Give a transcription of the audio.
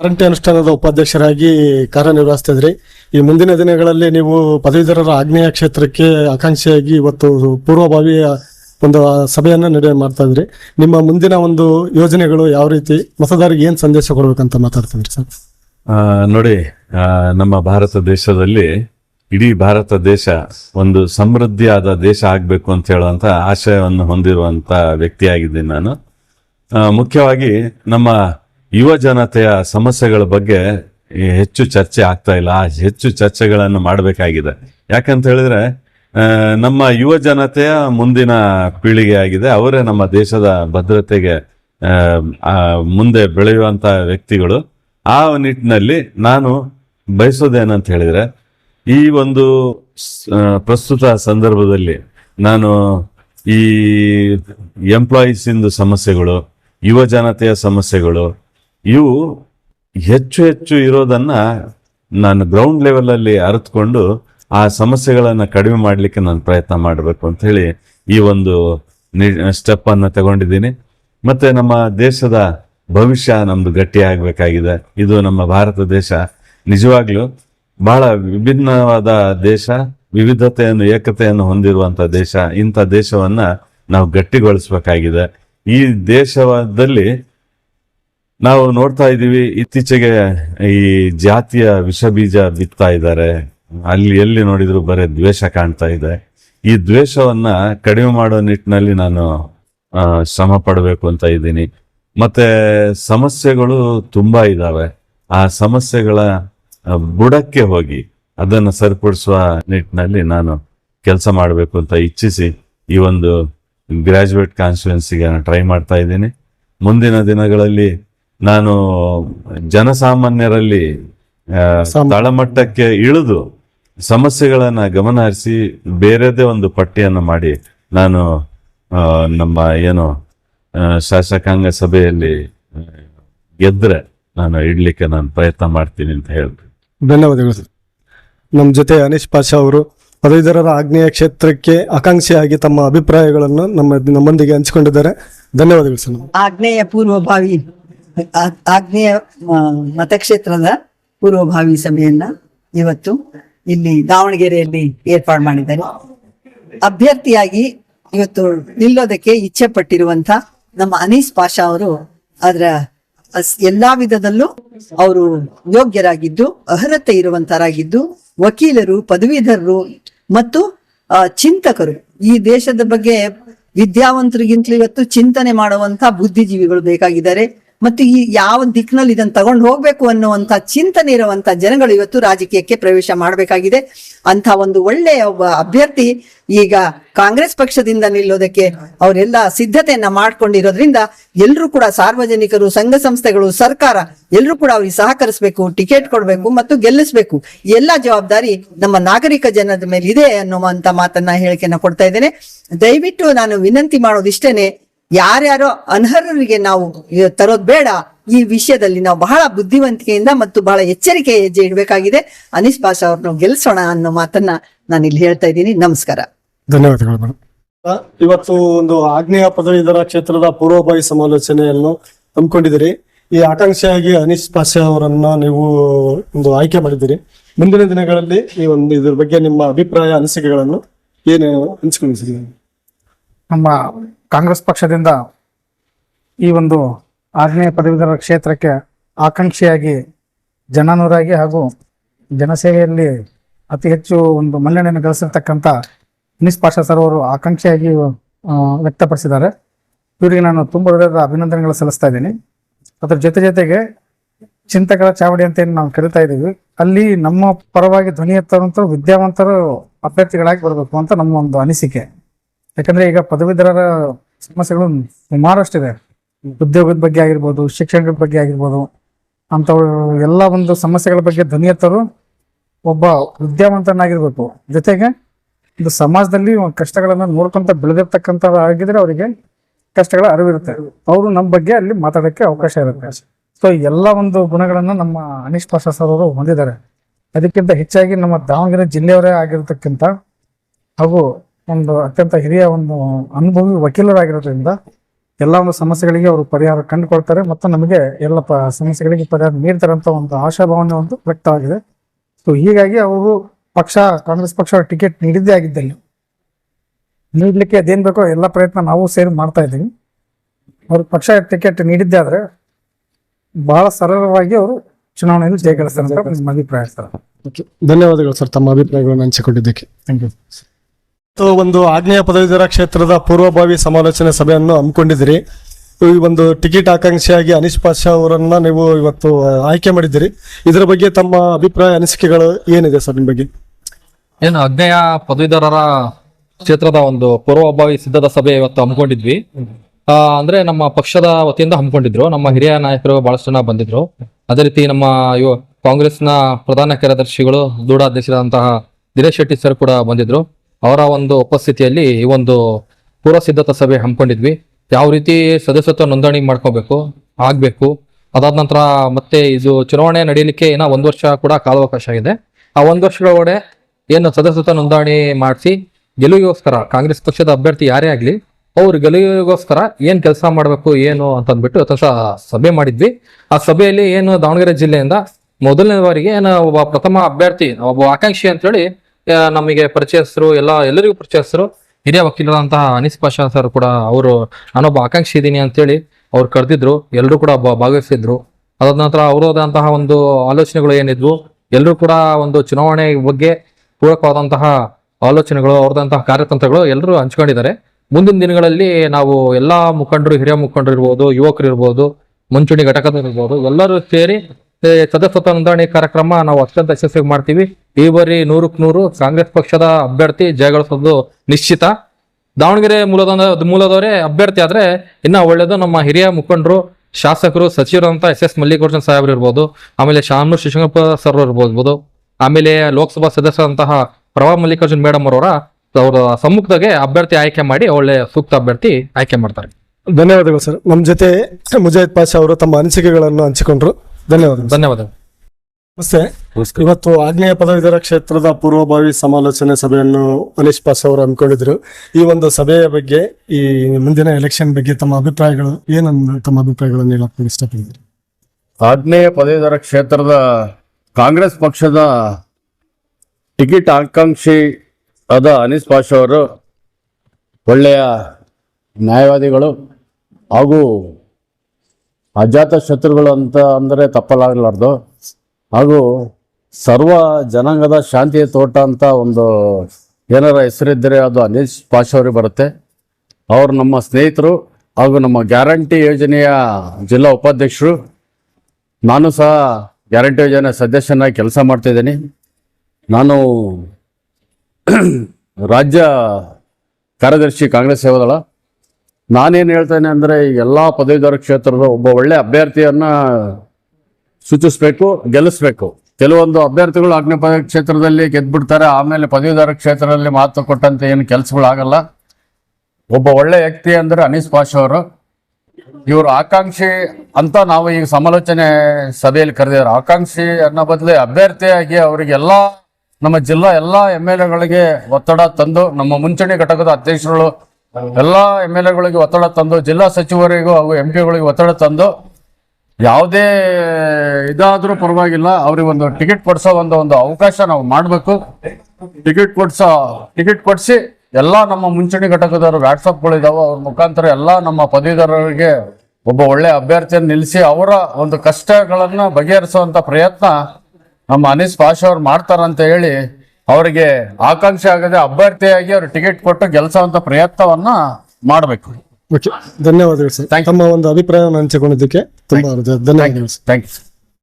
Guarantee ಅನುಷ್ಠಾನದ ಉಪಾಧ್ಯಕ್ಷರಾಗಿ ಕಾರ್ಯನಿರ್ವಹಿಸ್ತಿದ್ರಿ. ಈ ಮುಂದಿನ ದಿನಗಳಲ್ಲಿ ನೀವು ಪದವೀಧರರ ಆಗ್ನೇಯ ಕ್ಷೇತ್ರಕ್ಕೆ ಆಕಾಂಕ್ಷಿಯಾಗಿ ಇವತ್ತು ಪೂರ್ವಭಾವಿ ಒಂದು ಸಭೆಯನ್ನ ನಡೆ ಮಾಡ್ತಾ ಇದ್ರಿ ನಿಮ್ಮ ಮುಂದಿನ ಒಂದು ಯೋಜನೆಗಳು ಯಾವ ರೀತಿ? ಮತದಾರರಿಗೆ ಏನ್ ಸಂದೇಶ ಕೊಡ್ಬೇಕಂತ ಮಾತಾಡ್ತಿದ್ರಿ ಸರ್? ನೋಡಿ ನಮ್ಮ ಭಾರತ ದೇಶದಲ್ಲಿ ಇಡೀ ಭಾರತ ದೇಶ ಒಂದು ಸಮೃದ್ಧಿಯಾದ ದೇಶ ಆಗಬೇಕು ಅಂತ ಹೇಳುವಂತ ಆಶಯವನ್ನು ಹೊಂದಿರುವಂತ ವ್ಯಕ್ತಿಯಾಗಿದ್ದೀನಿ ನಾನು. ಮುಖ್ಯವಾಗಿ ನಮ್ಮ ಯುವ ಜನತೆಯ ಸಮಸ್ಯೆಗಳ ಬಗ್ಗೆ ಹೆಚ್ಚು ಚರ್ಚೆ ಆಗ್ತಾ ಇಲ್ಲ. ಹೆಚ್ಚು ಚರ್ಚೆಗಳನ್ನು ಮಾಡಬೇಕಾಗಿದೆ. ಯಾಕಂತ ಹೇಳಿದ್ರೆ ನಮ್ಮ ಯುವ ಜನತೆಯ ಮುಂದಿನ ಪೀಳಿಗೆ ಆಗಿದೆ ಅವರೇ ನಮ್ಮ ದೇಶದ ಭದ್ರತೆಗೆ ಮುಂದೆ ಬೆಳೆಯುವಂತ ವ್ಯಕ್ತಿಗಳು. ಆ ನಿಟ್ಟಿನಲ್ಲಿ ನಾನು ಬಯಸೋದೇನಂತ ಹೇಳಿದ್ರೆ, ಈ ಒಂದು ಪ್ರಸ್ತುತ ಸಂದರ್ಭದಲ್ಲಿ ನಾನು ಈ ಎಂಪ್ಲಾಯೀಸಿಂದು ಸಮಸ್ಯೆಗಳು ಯುವ ಜನತೆಯ ಸಮಸ್ಯೆಗಳು ಇವು ಹೆಚ್ಚು ಹೆಚ್ಚು ಇರೋದನ್ನ ನಾನು ಗ್ರೌಂಡ್ ಲೆವೆಲಲ್ಲಿ ಅರಿತುಕೊಂಡು ಆ ಸಮಸ್ಯೆಗಳನ್ನ ಕಡಿಮೆ ಮಾಡಲಿಕ್ಕೆ ನಾನು ಪ್ರಯತ್ನ ಮಾಡಬೇಕು ಅಂತ ಹೇಳಿ ಈ ಒಂದು ಸ್ಟೆಪ್ ಅನ್ನ ತಗೊಂಡಿದ್ದೀನಿ. ಮತ್ತೆ ನಮ್ಮ ದೇಶದ ಭವಿಷ್ಯ ನಮ್ದು ಗಟ್ಟಿ ಆಗ್ಬೇಕಾಗಿದೆ. ಇದು ನಮ್ಮ ಭಾರತ ದೇಶ. ನಿಜವಾಗ್ಲೂ ಬಹಳ ವಿಭಿನ್ನವಾದ ದೇಶ, ವಿವಿಧತೆಯನ್ನು, ಏಕತೆಯನ್ನು ಹೊಂದಿರುವಂಥ ದೇಶ. ಇಂಥ ದೇಶವನ್ನ ನಾವು ಗಟ್ಟಿಗೊಳಿಸಬೇಕಾಗಿದೆ. ಈ ದೇಶದಲ್ಲಿ ನಾವು ನೋಡ್ತಾ ಇದ್ದೀವಿ, ಇತ್ತೀಚೆಗೆ ಈ ಜಾತಿಯ ವಿಷ ಬೀಜ ಬಿತ್ತಾ ಇದ್ದಾರೆ. ಅಲ್ಲಿ ಎಲ್ಲಿ ನೋಡಿದ್ರು ಬರೀ ದ್ವೇಷ ಕಾಣ್ತಾ ಇದೆ. ಈ ದ್ವೇಷವನ್ನ ಕಡಿಮೆ ಮಾಡೋ ನಿಟ್ಟಿನಲ್ಲಿ ನಾನು ಶ್ರಮ ಪಡಬೇಕು ಅಂತ ಇದ್ದೀನಿ. ಮತ್ತೆ ಸಮಸ್ಯೆಗಳು ತುಂಬಾ ಇದಾವೆ. ಆ ಸಮಸ್ಯೆಗಳ ಬುಡಕ್ಕೆ ಹೋಗಿ ಅದನ್ನು ಸರಿಪಡಿಸುವ ನಿಟ್ಟಿನಲ್ಲಿ ನಾನು ಕೆಲಸ ಮಾಡಬೇಕು ಅಂತ ಇಚ್ಛಿಸಿ ಈ ಒಂದು ಗ್ರಾಜುಯೇಟ್ ಕಾನ್ಸ್ಟಿಟ್ಯೂನ್ಸಿಗೆ ನಾನು ಟ್ರೈ ಮಾಡ್ತಾ ಇದ್ದೀನಿ. ಮುಂದಿನ ದಿನಗಳಲ್ಲಿ ನಾನು ಜನಸಾಮಾನ್ಯರಲ್ಲಿ ತಳಮಟ್ಟಕ್ಕೆ ಇಳಿದು ಸಮಸ್ಯೆಗಳನ್ನ ಗಮನ ಹರಿಸಿ ಬೇರೆದೇ ಒಂದು ಪಟ್ಟಿಯನ್ನು ಮಾಡಿ ನಾನು ಆ, ನಮ್ಮ ಏನು ಶಾಸಕಾಂಗ ಸಭೆಯಲ್ಲಿ ಗೆದ್ರೆ ನಾನು ಇಡ್ಲಿಕ್ಕೆ ನಾನು ಪ್ರಯತ್ನ ಮಾಡ್ತೀನಿ ಅಂತ ಹೇಳ್ತೀನಿ ಧನ್ಯವಾದಗಳು ಸರ್. ನಮ್ಮ ಜೊತೆ ಅನೀಶ್ ಪಾಷಾ ಅವರು ಪದವೀಧರರ ಆಗ್ನೇಯ ಕ್ಷೇತ್ರಕ್ಕೆ ಆಕಾಂಕ್ಷಿಯಾಗಿ ತಮ್ಮ ಅಭಿಪ್ರಾಯಗಳನ್ನು ನಮ್ಮ ನಮ್ಮೊಂದಿಗೆ ಹಂಚಿಕೊಂಡಿದ್ದಾರೆ. ಧನ್ಯವಾದಗಳು ಸರ್. ಆಗ್ನೇಯ ಪೂರ್ವಭಾವಿ ಆಗ್ನೇಯ ಮತಕ್ಷೇತ್ರದ ಪೂರ್ವಭಾವಿ ಸಭೆಯನ್ನ ಇವತ್ತು ಇಲ್ಲಿ ದಾವಣಗೆರೆಯಲ್ಲಿ ಏರ್ಪಾಡು ಮಾಡಿದ್ದಾರೆ. ಅಭ್ಯರ್ಥಿಯಾಗಿ ಇವತ್ತು ನಿಲ್ಲೋದಕ್ಕೆ ಇಚ್ಛೆ ಪಟ್ಟಿರುವಂತ ನಮ್ಮ ಅನೀಸ್ ಪಾಷಾ ಅವರು ಅದರ ಎಲ್ಲಾ ವಿಧದಲ್ಲೂ ಅವರು ಯೋಗ್ಯರಾಗಿದ್ದು, ಅರ್ಹತೆ ಇರುವಂತರಾಗಿದ್ದು, ವಕೀಲರು, ಪದವೀಧರರು ಮತ್ತು ಚಿಂತಕರು. ಈ ದೇಶದ ಬಗ್ಗೆ ವಿದ್ಯಾವಂತರಿಗಿಂತಲೂ ಇವತ್ತು ಚಿಂತನೆ ಮಾಡುವಂತ ಬುದ್ಧಿಜೀವಿಗಳು ಬೇಕಾಗಿದ್ದಾರೆ. ಮತ್ತು ಈ ಯಾವ ದಿಕ್ಕಿನಲ್ಲಿ ಇದನ್ನು ತಗೊಂಡು ಹೋಗ್ಬೇಕು ಅನ್ನುವಂತ ಚಿಂತನೆ ಇರುವಂತ ಜನಗಳು ಇವತ್ತು ರಾಜಕೀಯಕ್ಕೆ ಪ್ರವೇಶ ಮಾಡಬೇಕಾಗಿದೆ. ಅಂತ ಒಂದು ಒಳ್ಳೆಯ ಒಬ್ಬ ಅಭ್ಯರ್ಥಿ ಈಗ ಕಾಂಗ್ರೆಸ್ ಪಕ್ಷದಿಂದ ನಿಲ್ಲೋದಕ್ಕೆ ಅವರೆಲ್ಲ ಸಿದ್ಧತೆಯನ್ನ ಮಾಡ್ಕೊಂಡಿರೋದ್ರಿಂದ ಎಲ್ಲರೂ ಕೂಡ ಸಾರ್ವಜನಿಕರು, ಸಂಘ ಸಂಸ್ಥೆಗಳು, ಸರ್ಕಾರ ಎಲ್ಲರೂ ಕೂಡ ಅವ್ರಿಗೆ ಸಹಕರಿಸಬೇಕು, ಟಿಕೆಟ್ ಕೊಡಬೇಕು ಮತ್ತು ಗೆಲ್ಲಿಸಬೇಕು. ಎಲ್ಲ ಜವಾಬ್ದಾರಿ ನಮ್ಮ ನಾಗರಿಕ ಜನದ ಮೇಲೆ ಇದೆ ಅನ್ನುವಂತ ಮಾತನ್ನ ಹೇಳಿಕೆಯನ್ನ ಕೊಡ್ತಾ ಇದ್ದೇನೆ. ದಯವಿಟ್ಟು ನಾನು ವಿನಂತಿ ಮಾಡೋದಿಷ್ಟೇನೆ ಯಾರ್ಯಾರೋ ಅನರ್ಹರಿಗೆ ನಾವು ತರೋದ್ ಬೇಡ. ಈ ವಿಷಯದಲ್ಲಿ ನಾವು ಬಹಳ ಬುದ್ಧಿವಂತಿಕೆಯಿಂದ ಮತ್ತು ಬಹಳ ಎಚ್ಚರಿಕೆ ಹೆಜ್ಜೆ ಇಡಬೇಕಾಗಿದೆ. ಅನೀಸ್ ಪಾಷ ಅವ್ರನ್ನ ಗೆಲ್ಸೋಣ ಅನ್ನೋ ಮಾತನ್ನ ನಾನು ಇಲ್ಲಿ ಹೇಳ್ತಾ ಇದ್ದೀನಿ. ನಮಸ್ಕಾರ. ಧನ್ಯವಾದಗಳು ಮೇಡಮ್. ಇವತ್ತು ಒಂದು ಆಗ್ನೇಯ ಪದವೀಧರ ಕ್ಷೇತ್ರದ ಪೂರ್ವಭಾವಿ ಸಮಾಲೋಚನೆಯನ್ನು ಹಮ್ಮಿಕೊಂಡಿದ್ದೀರಿ. ಈ ಆಕಾಂಕ್ಷೆಯಾಗಿ ಅನೀಶ್ ಪಾಷಾ ಅವರನ್ನ ನೀವು ಒಂದು ಆಯ್ಕೆ ಮಾಡಿದ್ದೀರಿ. ಮುಂದಿನ ದಿನಗಳಲ್ಲಿ ಈ ಒಂದು ಇದ್ರ ಬಗ್ಗೆ ನಿಮ್ಮ ಅಭಿಪ್ರಾಯ ಅನಿಸಿಕೆಗಳನ್ನು ಏನು ಹಂಚ್ಕೊಂಡಿದ್ದೀರಿ? ನಮ್ಮ ಕಾಂಗ್ರೆಸ್ ಪಕ್ಷದಿಂದ ಈ ಒಂದು ಆಗ್ನೇಯ ಪದವೀಧರ ಕ್ಷೇತ್ರಕ್ಕೆ ಆಕಾಂಕ್ಷಿಯಾಗಿ ಜನಾನುರಾಗಿ ಹಾಗೂ ಜನಸೇವೆಯಲ್ಲಿ ಅತಿ ಹೆಚ್ಚು ಒಂದು ಮನ್ನಣೆಯನ್ನು ಗಳಿಸಿರ್ತಕ್ಕಂಥ ಅನೀಸ್ ಪಾಷಾ ಸರ್ ಅವರು ಆಕಾಂಕ್ಷಿಯಾಗಿ ವ್ಯಕ್ತಪಡಿಸಿದ್ದಾರೆ. ಇವರಿಗೆ ನಾನು ತುಂಬ ಹೃದಯದ ಅಭಿನಂದನೆಗಳು ಸಲ್ಲಿಸ್ತಾ ಇದ್ದೀನಿ. ಅದರ ಜೊತೆ ಜೊತೆಗೆ ಚಿಂತಕರ ಚಾವಡಿ ಅಂತ ಏನು ನಾವು ಕರಿತಾ ಇದ್ದೀವಿ. ಅಲ್ಲಿ ನಮ್ಮ ಪರವಾಗಿ ಧ್ವನಿ ಎತ್ತರಂತರು ವಿದ್ಯಾವಂತರು ಅಭ್ಯರ್ಥಿಗಳಾಗಿ ಬರಬೇಕು ಅಂತ ನಮ್ಮ ಒಂದು ಅನಿಸಿಕೆ. ಯಾಕಂದ್ರೆ ಈಗ ಪದವೀಧರರ ಸಮಸ್ಯೆಗಳು ಸುಮಾರಷ್ಟಿದೆ. ಉದ್ಯೋಗದ ಬಗ್ಗೆ ಆಗಿರ್ಬೋದು, ಶಿಕ್ಷಣದ ಬಗ್ಗೆ ಆಗಿರ್ಬೋದು, ಅಂಥವ್ರು ಎಲ್ಲ ಒಂದು ಸಮಸ್ಯೆಗಳ ಬಗ್ಗೆ ಧ್ವನಿ ಎತ್ತರು ಒಬ್ಬ ವಿದ್ಯಾವಂತನಾಗಿರ್ಬೇಕು. ಜೊತೆಗೆ ಒಂದು ಸಮಾಜದಲ್ಲಿ ಕಷ್ಟಗಳನ್ನು ನೋಡ್ಕೊಂತ ಬೆಳೆದಿರ್ತಕ್ಕಂಥ ಆಗಿದ್ರೆ ಅವರಿಗೆ ಕಷ್ಟಗಳ ಅರಿವಿರುತ್ತೆ. ಅವರು ನಮ್ಮ ಬಗ್ಗೆ ಅಲ್ಲಿ ಮಾತಾಡೋಕ್ಕೆ ಅವಕಾಶ ಇರುತ್ತೆ. ಸೊ ಎಲ್ಲ ಒಂದು ಗುಣಗಳನ್ನು ನಮ್ಮ ಅನೀಶ್ ಪಾಷಾ ಅವರು ಹೊಂದಿದ್ದಾರೆ. ಅದಕ್ಕಿಂತ ಹೆಚ್ಚಾಗಿ ನಮ್ಮ ದಾವಣಗೆರೆ ಜಿಲ್ಲೆಯವರೇ ಆಗಿರತಕ್ಕಂಥ ಹಾಗೂ ಒಂದು ಅತ್ಯಂತ ಹಿರಿಯ ಒಂದು ಅನುಭವಿ ವಕೀಲರಾಗಿರೋದ್ರಿಂದ ಎಲ್ಲ ಒಂದು ಸಮಸ್ಯೆಗಳಿಗೆ ಅವರು ಪರಿಹಾರ ಕಂಡುಕೊಳ್ತಾರೆ ಮತ್ತು ನಮಗೆ ಎಲ್ಲ ಪ ಸಮಸ್ಯೆಗಳಿಗೆ ಪರಿಹಾರ ನೀಡ್ತಾರೆ ಅಂತ ಒಂದು ಆಶಾಭಾವನೆ ಒಂದು ವ್ಯಕ್ತವಾಗಿದೆ. ಸೊ ಹೀಗಾಗಿ ಅವರು ಪಕ್ಷ ಕಾಂಗ್ರೆಸ್ ಪಕ್ಷ ಟಿಕೆಟ್ ನೀಡಿದ್ದೇ ಆಗಿದ್ದಲ್ಲಿ. ನೀಡಲಿಕ್ಕೆ ಅದೇನ್ ಬೇಕೋ ಎಲ್ಲ ಪ್ರಯತ್ನ ನಾವು ಸೇರಿ ಮಾಡ್ತಾ ಇದ್ದೀವಿ. ಅವ್ರ ಪಕ್ಷ ಟಿಕೆಟ್ ನೀಡಿದ್ದೇ ಆದ್ರೆ ಬಹಳ ಸರಳವಾಗಿ ಅವರು ಚುನಾವಣೆಯಲ್ಲಿ ಜಯಗಳಿಸ್ತಾರೆ ಅಂತ ನಿಮ್ಮ ಅಭಿಪ್ರಾಯ. ಧನ್ಯವಾದಗಳು ಸರ್ ತಮ್ಮ ಅಭಿಪ್ರಾಯಗಳನ್ನು ಹಂಚಿಕೊಂಡಿದ್ದಕ್ಕೆ. ಥ್ಯಾಂಕ್ ಯು ಒಂದು ಆಗ್ನೇಯ ಪದವೀಧರ ಕ್ಷೇತ್ರದ ಪೂರ್ವಭಾವಿ ಸಮಾಲೋಚನೆ ಸಭೆಯನ್ನು ಹಮ್ಮಿಕೊಂಡಿದ್ದೀರಿ. ಈ ಒಂದು ಟಿಕೆಟ್ ಆಕಾಂಕ್ಷಿಯಾಗಿ ಅನೀಶ್ ಪಾಷಾ ಅವರನ್ನ ನೀವು ಇವತ್ತು ಆಯ್ಕೆ ಮಾಡಿದ್ದೀರಿ. ಇದರ ಬಗ್ಗೆ ತಮ್ಮ ಅಭಿಪ್ರಾಯ, ಅನಿಸಿಕೆಗಳು ಏನಿದೆ ಸರ್ ನಿಮ್ಮ ಬಗ್ಗೆ? ಏನು, ಆಗ್ನೇಯ ಪದವೀಧರರ ಕ್ಷೇತ್ರದ ಒಂದು ಪೂರ್ವಭಾವಿ ಸಿದ್ಧತಾ ಸಭೆ ಇವತ್ತು ಹಮ್ಮಿಕೊಂಡಿದ್ವಿ. ಅಂದ್ರೆ ನಮ್ಮ ಪಕ್ಷದ ವತಿಯಿಂದ ಹಮ್ಮಿಕೊಂಡಿದ್ರು. ನಮ್ಮ ಹಿರಿಯ ನಾಯಕರು ಬಹಳಷ್ಟು ಜನ ಬಂದಿದ್ರು. ಅದೇ ರೀತಿ ನಮ್ಮ ಕಾಂಗ್ರೆಸ್ನ ಪ್ರಧಾನ ಕಾರ್ಯದರ್ಶಿಗಳು ದೂಢಾಧ್ಯಕ್ಷರಾದಂತಹ ದಿನೇಶ್ ಶೆಟ್ಟಿ ಸರ್ ಕೂಡ ಬಂದಿದ್ರು. ಅವರ ಒಂದು ಉಪಸ್ಥಿತಿಯಲ್ಲಿ ಈ ಒಂದು ಪೂರ್ವ ಸಿದ್ಧತಾ ಸಭೆ ಹಮ್ಮಿಕೊಂಡಿದ್ವಿ. ಯಾವ ರೀತಿ ಸದಸ್ಯತ್ವ ನೋಂದಣಿ ಮಾಡ್ಕೋಬೇಕು, ಆಗಬೇಕು, ಅದಾದ ನಂತರ ಮತ್ತೆ ಇದು ಚುನಾವಣೆ ನಡೀಲಿಕ್ಕೆ ಏನೋ ಒಂದು ವರ್ಷ ಕೂಡ ಕಾಲಾವಕಾಶ ಇದೆ. ಆ ಒಂದು ವರ್ಷದೊಳಗಡೆ ಏನು ಸದಸ್ಯತ್ವ ನೋಂದಣಿ ಮಾಡಿಸಿ ಗೆಲುವಿಗೋಸ್ಕರ ಕಾಂಗ್ರೆಸ್ ಪಕ್ಷದ ಅಭ್ಯರ್ಥಿ ಯಾರೇ ಆಗಲಿ, ಅವ್ರು ಗೆಲುವಿಗೋಸ್ಕರ ಏನು ಕೆಲಸ ಮಾಡಬೇಕು, ಏನು ಅಂತ ಅಂದ್ಬಿಟ್ಟು ಸಭೆ ಮಾಡಿದ್ವಿ. ಆ ಸಭೆಯಲ್ಲಿ ಏನು ದಾವಣಗೆರೆ ಜಿಲ್ಲೆಯಿಂದ ಮೊದಲನೇ ಬಾರಿಗೆ ಏನು ಒಬ್ಬ ಪ್ರಥಮ ಅಭ್ಯರ್ಥಿ, ಒಬ್ಬ ಆಕಾಂಕ್ಷಿ ಅಂತೇಳಿ ನಮಗೆ ಪರಿಚಯಸ್ಥರು, ಎಲ್ಲ, ಎಲ್ಲರಿಗೂ ಪರಿಚಯಸ್ಥರು, ಹಿರಿಯ ವಕೀಲರಾದಂತಹ ಅನೀಸ್ ಪಾಷಾ ಸರ್ ಕೂಡ ಅವರು ನಾನೊಬ್ಬ ಆಕಾಂಕ್ಷಿ ಇದ್ದೀನಿ ಅಂತೇಳಿ ಅವ್ರು ಕರೆದಿದ್ರು. ಎಲ್ಲರೂ ಕೂಡ ಭಾಗವಹಿಸಿದ್ರು. ಅದಾದ ನಂತರ ಅವರದಂತಹ ಒಂದು ಆಲೋಚನೆಗಳು ಏನಿದ್ವು ಎಲ್ಲರೂ ಕೂಡ ಒಂದು ಚುನಾವಣೆ ಬಗ್ಗೆ ಪೂರಕವಾದಂತಹ ಆಲೋಚನೆಗಳು, ಅವ್ರದಂತಹ ಕಾರ್ಯತಂತ್ರಗಳು ಎಲ್ಲರೂ ಹಂಚ್ಕೊಂಡಿದ್ದಾರೆ. ಮುಂದಿನ ದಿನಗಳಲ್ಲಿ ನಾವು ಎಲ್ಲಾ ಮುಖಂಡರು, ಹಿರಿಯ ಮುಖಂಡರು ಇರ್ಬೋದು, ಯುವಕರು ಇರ್ಬೋದು, ಮುಂಚೂಣಿ ಘಟಕದ ಇರ್ಬೋದು, ಎಲ್ಲರೂ ಸೇರಿ ಸದಸ್ಯತ್ವ ನೋಂದಣಿ ಕಾರ್ಯಕ್ರಮ ನಾವು ಅತ್ಯಂತ ಯಶಸ್ವಿಯಾಗಿ ಮಾಡ್ತೀವಿ. ಈ ಬಾರಿ ನೂರಕ್ಕೆ ನೂರು ಕಾಂಗ್ರೆಸ್ ಪಕ್ಷದ ಅಭ್ಯರ್ಥಿ ಜಯಗಳಿಸೋದು ನಿಶ್ಚಿತ. ದಾವಣಗೆರೆ ಮೂಲದ ಮೂಲದವರೇ ಅಭ್ಯರ್ಥಿ ಆದ್ರೆ ಇನ್ನ ಒಳ್ಳೇದು ನಮ್ಮ ಹಿರಿಯ ಮುಖಂಡರು, ಶಾಸಕರು ಸಚಿವರಂತ ಎಸ್ ಎಸ್ ಮಲ್ಲಿಕಾರ್ಜುನ್ ಸಾಹೇಬ್ರು ಇರ್ಬೋದು, ಆಮೇಲೆ ಶಾಮನೂರ್ ಶಿಶಂಗಪ್ಪ ಸರ್ ಇರ್ಬೋದು, ಆಮೇಲೆ ಲೋಕಸಭಾ ಸದಸ್ಯರಂತಹ ಪ್ರಭಾ ಮಲ್ಲಿಕಾರ್ಜುನ್ ಮೇಡಮ್ ಅವರ ಅವರ ಸಮ್ಮುಖದಾಗೆ ಅಭ್ಯರ್ಥಿ ಆಯ್ಕೆ ಮಾಡಿ ಒಳ್ಳೆ ಸೂಕ್ತ ಅಭ್ಯರ್ಥಿ ಆಯ್ಕೆ ಮಾಡ್ತಾರೆ. ಧನ್ಯವಾದಗಳು ಸರ್. ನಮ್ಮ ಜೊತೆ ಮುಜಾಹಿದ್ ಪಾಷಾ ಅವರು ತಮ್ಮ ಅನಿಸಿಕೆಗಳನ್ನು ಹಂಚಿಕೊಂಡ್ರು. ಧನ್ಯವಾದಗಳು ಧನ್ಯವಾದ ನಮಸ್ತೆ. ಇವತ್ತು ಆಗ್ನೇಯ ಪದವೀಧರ ಕ್ಷೇತ್ರದ ಪೂರ್ವಭಾವಿ ಸಮಾಲೋಚನೆ ಸಭೆಯನ್ನು ಅನೀಶ್ ಪಾಸ್ ಅವರು ಹಮ್ಮಿಕೊಂಡಿದ್ರು. ಈ ಒಂದು ಸಭೆಯ ಬಗ್ಗೆ ಈ ಮುಂದಿನ ಎಲೆಕ್ಷನ್ ಬಗ್ಗೆ ತಮ್ಮ ಅಭಿಪ್ರಾಯಗಳು ಏನನ್ನು ತಮ್ಮ ಅಭಿಪ್ರಾಯಗಳನ್ನು ಹೇಳಕ್ಕೆ ಇಷ್ಟಪಡ್ತೀರಿ? ಆಗ್ನೇಯ ಪದವೀಧರ ಕ್ಷೇತ್ರದ ಕಾಂಗ್ರೆಸ್ ಪಕ್ಷದ ಟಿಕೆಟ್ ಆಕಾಂಕ್ಷಿ ಆದ ಅನೀಸ್ ಪಾಷ ಅವರು ಒಳ್ಳೆಯ ನ್ಯಾಯವಾದಿಗಳು ಹಾಗೂ ಅಜಾತ ಶತ್ರುಗಳು ಅಂತ ಅಂದರೆ ತಪ್ಪಲಾಗಲಾರ್ದು. ಹಾಗೂ ಸರ್ವ ಜನಾಂಗದ ಶಾಂತಿಯ ತೋಟ ಅಂತ ಒಂದು ಏನಾರ ಹೆಸರಿದ್ದರೆ ಅದು ಅನಿಲ್ ಪಾಷಾ ಬರುತ್ತೆ. ಅವರು ನಮ್ಮ ಸ್ನೇಹಿತರು ಹಾಗೂ ನಮ್ಮ ಗ್ಯಾರಂಟಿ ಯೋಜನೆಯ ಜಿಲ್ಲಾ ಉಪಾಧ್ಯಕ್ಷರು. ನಾನು ಸಹ ಗ್ಯಾರಂಟಿ ಯೋಜನೆ ಸದಸ್ಯನಾಗಿ ಕೆಲಸ ಮಾಡ್ತಿದ್ದೀನಿ ನಾನು ರಾಜ್ಯ ಕಾರ್ಯದರ್ಶಿ ಕಾಂಗ್ರೆಸ್ ಸೇವಾದಳ. ನಾನೇನು ಹೇಳ್ತೇನೆ ಅಂದರೆ ಎಲ್ಲ ಪದವೀಧರ ಕ್ಷೇತ್ರದ ಒಬ್ಬ ಒಳ್ಳೆ ಅಭ್ಯರ್ಥಿಯನ್ನ ಸೂಚಿಸಬೇಕು, ಗೆಲ್ಲಿಸ್ಬೇಕು. ಕೆಲವೊಂದು ಅಭ್ಯರ್ಥಿಗಳು ಅಗ್ನಿ ಪದವಿ ಕ್ಷೇತ್ರದಲ್ಲಿ ಗೆದ್ಬಿಡ್ತಾರೆ, ಆಮೇಲೆ ಪದವೀಧರ ಕ್ಷೇತ್ರದಲ್ಲಿ ಮಾತು ಕೊಟ್ಟಂತ ಏನು ಕೆಲಸಗಳಾಗಲ್ಲ. ಒಬ್ಬ ಒಳ್ಳೆ ವ್ಯಕ್ತಿ ಅಂದರೆ ಅನೀಸ್ ಪಾಷಾ ಅವರು. ಇವರು ಆಕಾಂಕ್ಷಿ ಅಂತ ನಾವು ಈಗ ಸಮಾಲೋಚನೆ ಸಭೆಯಲ್ಲಿ ಕರೆದಿದ್ದಾರೆ. ಆಕಾಂಕ್ಷಿ ಅನ್ನೋ ಬದಲು ಅಭ್ಯರ್ಥಿಯಾಗಿ ಅವರಿಗೆಲ್ಲ ನಮ್ಮ ಜಿಲ್ಲಾ ಎಲ್ಲಾ ಎಂ ಎಲ್ ಎಗಳಿಗೆ ಒತ್ತಡ ತಂದು, ನಮ್ಮ ಮುಂಚೂಣಿ ಘಟಕದ ಅಧ್ಯಕ್ಷರುಗಳು ಎಲ್ಲಾ ಎಂ ಎಲ್ ಎಗಳಿಗೆ ಒತ್ತಡ ತಂದು, ಜಿಲ್ಲಾ ಸಚಿವರಿಗೂ ಹಾಗೂ ಎಂ ಪಿಗಳಿಗೆ ಒತ್ತಡ ತಂದು, ಯಾವುದೇ ಇದಾದ್ರೂ ಪರವಾಗಿಲ್ಲ, ಅವ್ರಿಗೆ ಒಂದು ಟಿಕೆಟ್ ಕೊಡ್ಸೋ ಒಂದು ಒಂದು ಅವಕಾಶ ನಾವು ಮಾಡಬೇಕು. ಟಿಕೆಟ್ ಕೊಡ್ಸೋ, ಟಿಕೆಟ್ ಕೊಡಿಸಿ, ಎಲ್ಲ ನಮ್ಮ ಮುಂಚೂಣಿ ಘಟಕದವರು ವ್ಯಾಟ್ಸಪ್ಗಳಿದಾವೆ ಅವ್ರ ಮುಖಾಂತರ ಎಲ್ಲ ನಮ್ಮ ಪದವೀಧರರಿಗೆ ಒಬ್ಬ ಒಳ್ಳೆ ಅಭ್ಯರ್ಥಿಯನ್ನು ನಿಲ್ಲಿಸಿ, ಅವರ ಒಂದು ಕಷ್ಟಗಳನ್ನ ಬಗೆಹರಿಸುವಂಥ ಪ್ರಯತ್ನ ನಮ್ಮ ಅನೀಸ್ ಪಾಷಾ ಅವ್ರು ಮಾಡ್ತಾರಂತ ಹೇಳಿ ಅವರಿಗೆ ಆಕಾಂಕ್ಷೆ ಆಗದೆ ಅಭ್ಯರ್ಥಿಯಾಗಿ ಅವರು ಟಿಕೆಟ್ ಕೊಟ್ಟು ಗೆಲ್ಸುವಂತ ಪ್ರಯತ್ನವನ್ನ ಮಾಡಬೇಕು. ಓಕೆ ಧನ್ಯವಾದಗಳು ಸರ್. ತಮ್ಮ ಒಂದು ಅಭಿಪ್ರಾಯವನ್ನು ಹಂಚಿಕೊಂಡಿದ್ದಕ್ಕೆ ತುಂಬಾ ಧನ್ಯವಾದಗಳು ಸರ್. Thank you